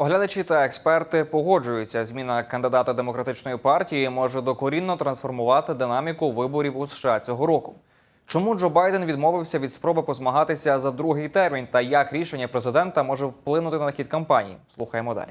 Оглядачі та експерти погоджуються. Зміна кандидата демократичної партії може докорінно трансформувати динаміку виборів у США цього року. Чому Джо Байден відмовився від спроби позмагатися за другий термін та як рішення президента може вплинути на хід кампанії? Слухаємо далі.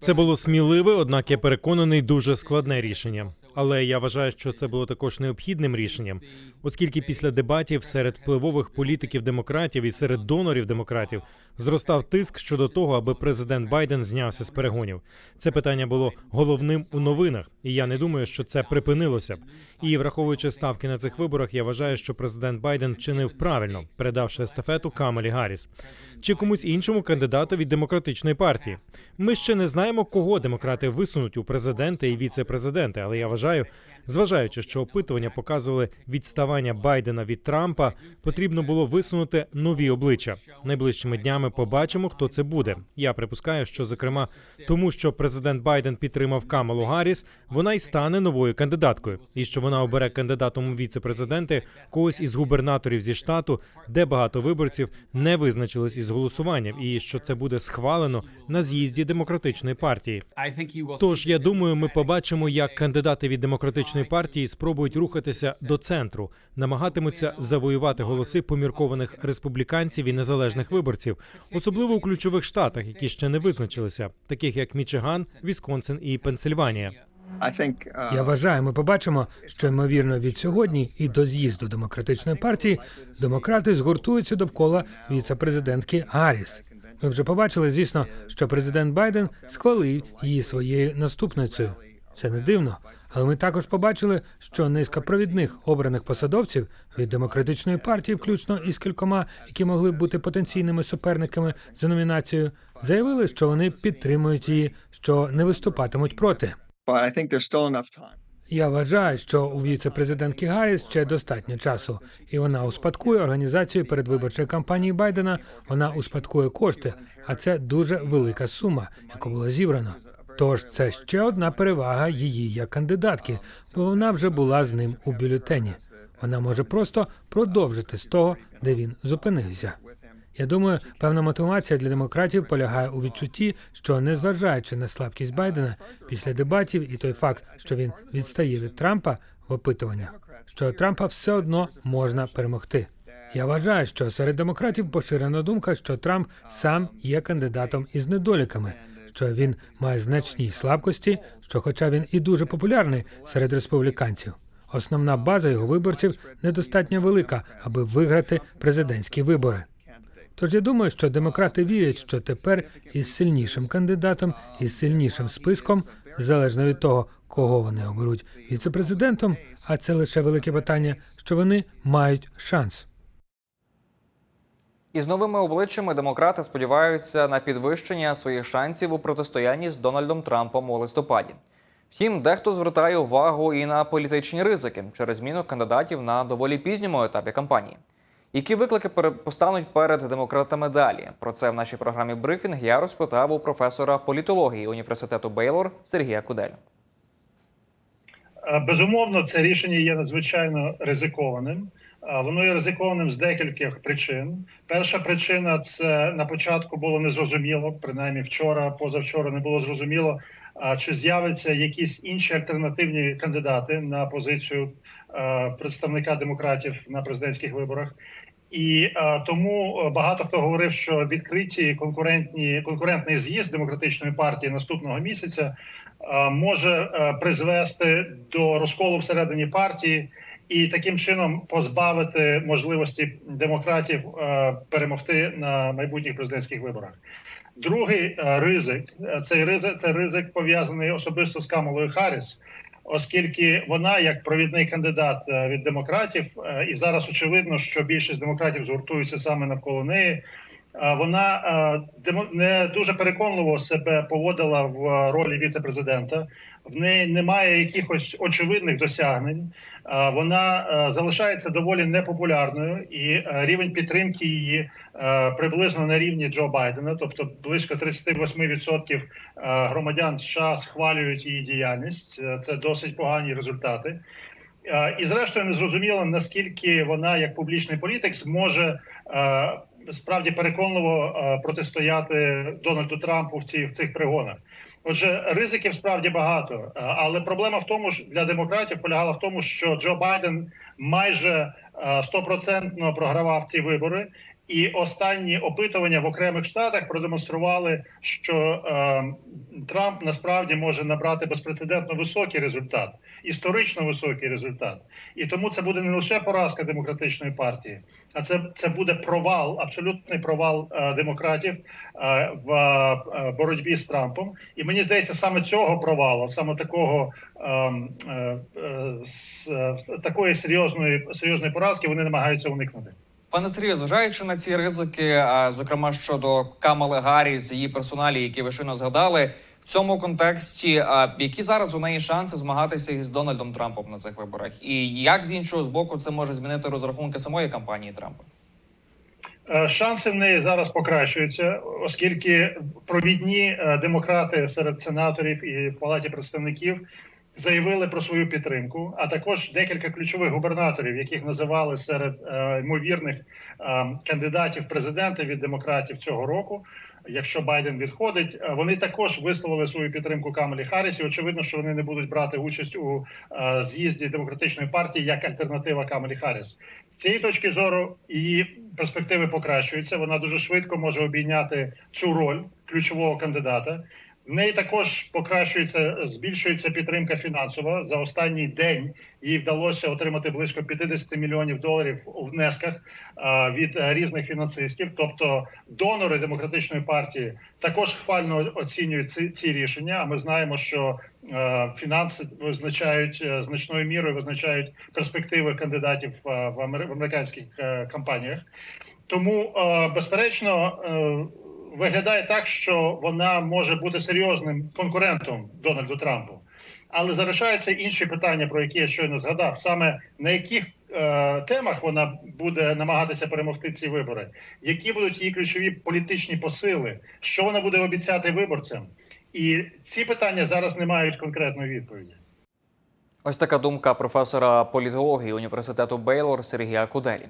Це було сміливе, однак я переконаний, дуже складне рішення. Але я вважаю, що це було також необхідним рішенням, оскільки після дебатів серед впливових політиків демократів і серед донорів демократів зростав тиск щодо того, аби президент Байден знявся з перегонів. Це питання було головним у новинах, і я не думаю, що це припинилося б. І враховуючи ставки на цих виборах, я вважаю, що президент Байден чинив правильно, передавши естафету Камалі Гарріс чи комусь іншому кандидату від демократичної партії. Ми ще не знаємо, кого демократи висунуть у президенти і віце-президенти, але я вважаю, зважаючи, що опитування показували відставання Байдена від Трампа, потрібно було висунути нові обличчя. Найближчими днями побачимо, хто це буде. Я припускаю, що зокрема тому, що президент Байден підтримав Камалу Гарріс, вона й стане новою кандидаткою, і що вона обере кандидатом у віце-президенти когось із губернаторів зі штату, де багато виборців не визначились із голосуванням, і що це буде схвалено на з'їзді демократичної партії. Тож я думаю, ми побачимо, як кандидати від демократичної партії спробують рухатися до центру, намагатимуться завоювати голоси поміркованих республіканців і незалежних виборців, особливо у ключових штатах, які ще не визначилися, таких як Мічиган, Вісконсин і Пенсильванія. Uh, Я вважаю, ми побачимо, що ймовірно від сьогодні і до з'їзду демократичної партії демократи згуртуються довкола віце-президентки Гарріс. Ми вже побачили, звісно, що президент Байден схвалив її своєю наступницею. Це не дивно, але ми також побачили, що низка провідних обраних посадовців від демократичної партії, включно із кількома, які могли б бути потенційними суперниками за номінацією, заявили, що вони підтримують її, що не виступатимуть проти. Я вважаю, що у віце-президентки Гарріс ще достатньо часу, і вона успадкує організацію передвиборчої кампанії Байдена. Вона успадкує кошти, а це дуже велика сума, яку було зібрано. Тож це ще одна перевага її як кандидатки, бо вона вже була з ним у бюлетені. Вона може просто продовжити з того, де він зупинився. Я думаю, певна мотивація для демократів полягає у відчутті, що незважаючи на слабкість Байдена після дебатів і той факт, що він відстає від Трампа в опитуваннях, що Трампа все одно можна перемогти. Я вважаю, що серед демократів поширена думка, що Трамп сам є кандидатом із недоліками, що він має значні слабкості, що, хоча він і дуже популярний серед республіканців, основна база його виборців недостатньо велика, аби виграти президентські вибори. Тож я думаю, що демократи вірять, що тепер із сильнішим кандидатом, із сильнішим списком, залежно від того, кого вони оберуть віцепрезидентом, а це лише велике питання, що вони мають шанс. Із новими обличчями демократи сподіваються на підвищення своїх шансів у протистоянні з Дональдом Трампом у листопаді. Втім, дехто звертає увагу і на політичні ризики через зміну кандидатів на доволі пізньому етапі кампанії. Які виклики постануть перед демократами далі? Про це в нашій програмі брифінг я розпитав у професора політології університету Бейлор Сергія Куделя. Е, Безумовно, це рішення є надзвичайно ризикованим. Воно є ризикованим з декількох причин. Перша причина це на початку було незрозуміло, принаймні вчора, позавчора не було зрозуміло, а чи з'являться якісь інші альтернативні кандидати на позицію е, представника демократів на президентських виборах. І е, тому е, багато хто говорив, що відкриті конкурентні конкурентний з'їзд демократичної партії наступного місяця е, може е, призвести до розколу всередині партії і таким чином позбавити можливості демократів е, перемогти на майбутніх президентських виборах. Другий е, ризик е, цей ризик це ризик пов'язаний особисто з Камалою Харріс, оскільки вона як провідний кандидат від демократів, і зараз очевидно, що більшість демократів згуртуються саме навколо неї. Вона е, не дуже переконливо себе поводила в е, ролі віце-президента. В неї немає якихось очевидних досягнень. Вона е, залишається доволі непопулярною, і рівень підтримки її приблизно на рівні Джо Байдена, тобто близько 38% е, громадян США схвалюють її діяльність. Це досить погані результати. І зрештою не зрозуміло, наскільки вона, як публічний політик, зможе справді переконливо е, протистояти Дональду Трампу в цих в цих пригонах. Отже, ризиків справді багато, Е, але проблема в тому, що для демократів полягала в тому, що Джо Байден майже е, стопроцентно програвав ці вибори. І останні опитування в окремих штатах продемонстрували, що е, Трамп насправді може набрати безпрецедентно високий результат, історично високий результат. І тому це буде не лише поразка демократичної партії, а це, це буде провал, абсолютний провал е, демократів е, в е, боротьбі з Трампом. І мені здається, саме цього провалу, саме такого ем, е, е, с- с- такої серйозної серйозної поразки, вони намагаються уникнути. Пане Сергію, зважаючи на ці ризики, зокрема щодо Камали Гарріс, її персоналі, які ви щойно згадали, в цьому контексті, які зараз у неї шанси змагатися із Дональдом Трампом на цих виборах, і як з іншого з боку це може змінити розрахунки самої кампанії Трампа? Е, Шанси в неї зараз покращуються, оскільки провідні е, демократи серед сенаторів і в палаті представників заявили про свою підтримку, а також декілька ключових губернаторів, яких називали серед е, ймовірних е, кандидатів в президенти від демократів цього року. Якщо Байден відходить, е, вони також висловили свою підтримку Камалі Харріс. І очевидно, що вони не будуть брати участь у з'їзді демократичної партії як альтернатива Камалі Харріс. З цієї точки зору її перспективи покращуються. Вона дуже швидко може обійняти цю роль ключового кандидата. В неї також покращується, збільшується підтримка фінансова. За останній день їй вдалося отримати близько 50 мільйонів доларів у внесках від е, різних фінансистів. Тобто донори демократичної партії також хвально оцінюють ці, ці рішення. А ми знаємо, що е, фінанси визначають е, значною мірою визначають перспективи кандидатів е, в, амер- в американських е, компаніях. Тому, е, безперечно, е, виглядає так, що вона може бути серйозним конкурентом Дональду Трампу. Але залишаються інші питання, про які я щойно згадав, саме на яких е, темах вона буде намагатися перемогти ці вибори, які будуть її ключові політичні посили, що вона буде обіцяти виборцям, і ці питання зараз не мають конкретної відповіді. Ось така думка професора політології університету Бейлор Сергія Куделі.